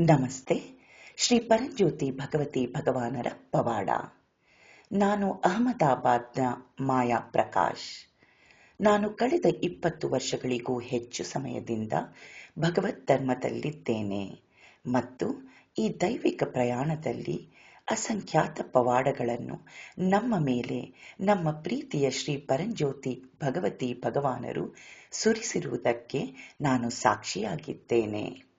ನಮಸ್ತೆ. ಶ್ರೀ ಪರಂಜ್ಯೋತಿ ಭಗವತಿ ಭಗವಾನರ ಪವಾಡ. ನಾನು ಅಹಮದಾಬಾದ್ನ ಮಾಯಾ ಪ್ರಕಾಶ್. ನಾನು ಕಳೆದ ಇಪ್ಪತ್ತು ವರ್ಷಗಳಿಗೂ ಹೆಚ್ಚು ಸಮಯದಿಂದ ಭಗವತ್ ಧರ್ಮದಲ್ಲಿದ್ದೇನೆ ಮತ್ತು ಈ ದೈವಿಕ ಪ್ರಯಾಣದಲ್ಲಿ ಅಸಂಖ್ಯಾತ ಪವಾಡಗಳನ್ನು ನಮ್ಮ ಮೇಲೆ, ನಮ್ಮ ಪ್ರೀತಿಯ ಶ್ರೀ ಪರಂಜ್ಯೋತಿ ಭಗವತಿ ಭಗವಾನರು ಸುರಿಸಿರುವುದಕ್ಕೆ ನಾನು ಸಾಕ್ಷಿಯಾಗಿದ್ದೇನೆ.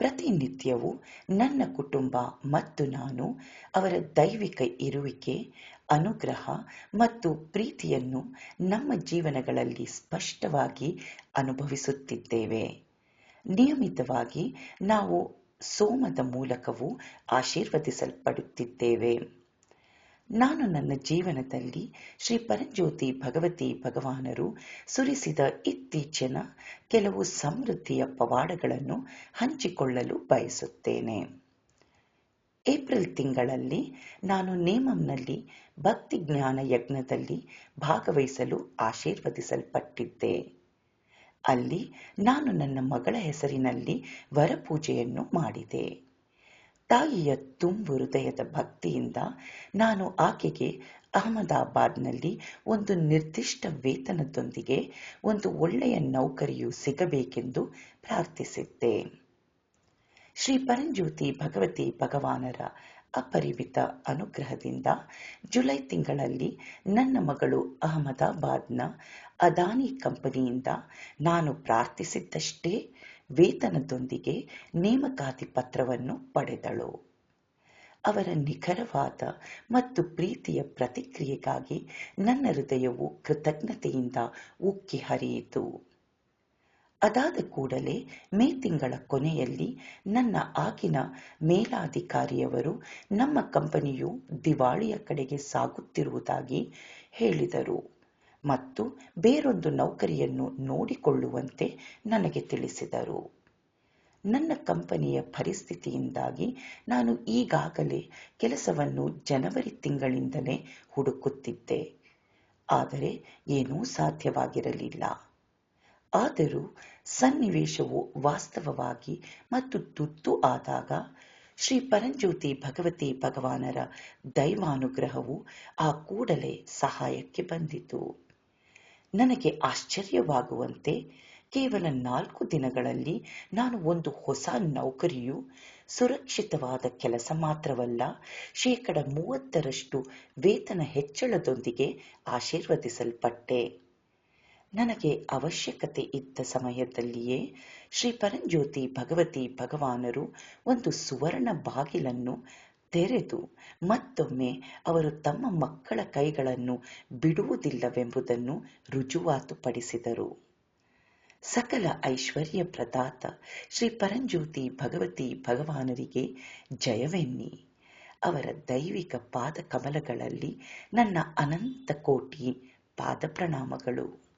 ಪ್ರತಿನಿತ್ಯವೂ ನನ್ನ ಕುಟುಂಬ ಮತ್ತು ನಾನು ಅವರ ದೈವಿಕ ಇರುವಿಕೆ, ಅನುಗ್ರಹ ಮತ್ತು ಪ್ರೀತಿಯನ್ನು ನಮ್ಮ ಜೀವನಗಳಲ್ಲಿ ಸ್ಪಷ್ಟವಾಗಿ ಅನುಭವಿಸುತ್ತಿದ್ದೇವೆ. ನಿಯಮಿತವಾಗಿ ನಾವು ಸೋಮದ ಮೂಲಕವೂ ಆಶೀರ್ವದಿಸಲ್ಪಡುತ್ತಿದ್ದೇವೆ. ನಾನು ನನ್ನ ಜೀವನದಲ್ಲಿ ಶ್ರೀ ಪರಂಜ್ಯೋತಿ ಭಗವತಿ ಭಗವಾನರು ಸುರಿಸಿದ ಇತ್ತೀಚಿನ ಕೆಲವು ಸಮೃದ್ಧಿಯ ಪವಾಡಗಳನ್ನು ಹಂಚಿಕೊಳ್ಳಲು ಬಯಸುತ್ತೇನೆ. ಏಪ್ರಿಲ್ ತಿಂಗಳಲ್ಲಿ ನಾನು ನೇಮಂನಲ್ಲಿ ಭಕ್ತಿ ಜ್ಞಾನ ಯಜ್ಞದಲ್ಲಿ ಭಾಗವಹಿಸಲು ಆಶೀರ್ವದಿಸಲ್ಪಟ್ಟಿದ್ದೆ. ಅಲ್ಲಿ ನಾನು ನನ್ನ ಮಗಳ ಹೆಸರಿನಲ್ಲಿ ವರಪೂಜೆಯನ್ನು ಮಾಡಿದೆ. ತಾಯಿಯ ತುಂಬು ಹೃದಯದ ಭಕ್ತಿಯಿಂದ ನಾನು ಆಕೆಗೆ ಅಹಮದಾಬಾದ್ನಲ್ಲಿ ಒಂದು ನಿರ್ದಿಷ್ಟ ವೇತನದೊಂದಿಗೆ ಒಂದು ಒಳ್ಳೆಯ ನೌಕರಿಯು ಸಿಗಬೇಕೆಂದು ಪ್ರಾರ್ಥಿಸಿದ್ದೆ. ಶ್ರೀ ಪರಂಜ್ಯೋತಿ ಭಗವತಿ ಭಗವಾನರ ಅಪರಿಮಿತ ಅನುಗ್ರಹದಿಂದ ಜುಲೈ ತಿಂಗಳಲ್ಲಿ ನನ್ನ ಮಗಳು ಅಹಮದಾಬಾದ್ನ ಅದಾನಿ ಕಂಪನಿಯಿಂದ ನಾನು ಪ್ರಾರ್ಥಿಸಿದ್ದಷ್ಟೇ ವೇತನದೊಂದಿಗೆ ನೇಮಕಾತಿ ಪತ್ರವನ್ನು ಪಡೆದಳು. ಅವರ ನಿಖರವಾದ ಮತ್ತು ಪ್ರೀತಿಯ ಪ್ರತಿಕ್ರಿಯೆಗಾಗಿ ನನ್ನ ಹೃದಯವು ಕೃತಜ್ಞತೆಯಿಂದ ಉಕ್ಕಿ ಹರಿಯಿತು. ಅದಾದ ಕೂಡಲೇ ಮೇ ತಿಂಗಳ ಕೊನೆಯಲ್ಲಿ ನನ್ನ ಆಗಿನ ಮೇಲಾಧಿಕಾರಿಯವರು ನಮ್ಮ ಕಂಪನಿಯು ದಿವಾಳಿಯ ಕಡೆಗೆ ಸಾಗುತ್ತಿರುವುದಾಗಿ ಹೇಳಿದರು. ಮತ್ತು ಬೇರೊಂದು ನೌಕರಿಯನ್ನು ನೋಡಿಕೊಳ್ಳುವಂತೆ ನನಗೆ ತಿಳಿಸಿದರು. ನನ್ನ ಕಂಪನಿಯ ಪರಿಸ್ಥಿತಿಯಿಂದಾಗಿ ನಾನು ಈಗಾಗಲೇ ಕೆಲಸವನ್ನು ಜನವರಿ ತಿಂಗಳಿಂದಲೇ ಹುಡುಕುತ್ತಿದ್ದೆ. ಆದರೆ ಏನೂ ಸಾಧ್ಯವಾಗಿರಲಿಲ್ಲ. ಆದರೂ ಸನ್ನಿವೇಶವು ವಾಸ್ತವವಾಗಿ ಮತ್ತು ತುರ್ತು ಆದಾಗ ಶ್ರೀ ಪರಂಜ್ಯೋತಿ ಭಗವತಿ ಭಗವಾನರ ದೈವಾನುಗ್ರಹವು ಆ ಕೂಡಲೇ ಸಹಾಯಕ್ಕೆ ಬಂದಿತು. ನನಗೆ ಆಶ್ಚರ್ಯವಾಗುವಂತೆ ಕೇವಲ ನಾಲ್ಕು ದಿನಗಳಲ್ಲಿ ನಾನು ಒಂದು ಹೊಸ ನೌಕರಿಯು, ಸುರಕ್ಷಿತವಾದ ಕೆಲಸ ಮಾತ್ರವಲ್ಲ, ಶೇಕಡ ಮೂವತ್ತರಷ್ಟು ವೇತನ ಹೆಚ್ಚಳದೊಂದಿಗೆ ಆಶೀರ್ವದಿಸಲ್ಪಟ್ಟೆ. ನನಗೆ ಅವಶ್ಯಕತೆ ಇದ್ದ ಸಮಯದಲ್ಲಿಯೇ ಶ್ರೀ ಪರಂಜ್ಯೋತಿ ಭಗವತಿ ಭಗವಾನರು ಒಂದು ಸುವರ್ಣ ಬಾಗಿಲನ್ನು ತೆರೆದು ಮತ್ತೊಮ್ಮೆ ಅವರು ತಮ್ಮ ಮಕ್ಕಳ ಕೈಗಳನ್ನು ಬಿಡುವುದಿಲ್ಲವೆಂಬುದನ್ನು ರುಜುವಾತುಪಡಿಸಿದರು. ಸಕಲ ಐಶ್ವರ್ಯ ಪ್ರದಾತ ಶ್ರೀ ಪರಂಜ್ಯೋತಿ ಭಗವತಿ ಭಗವಾನರಿಗೆ ಜಯವೆನ್ನಿ. ಅವರ ದೈವಿಕ ಪಾದ ಕಮಲಗಳಲ್ಲಿ ನನ್ನ ಅನಂತ ಕೋಟಿ ಪಾದ ಪ್ರಣಾಮಗಳು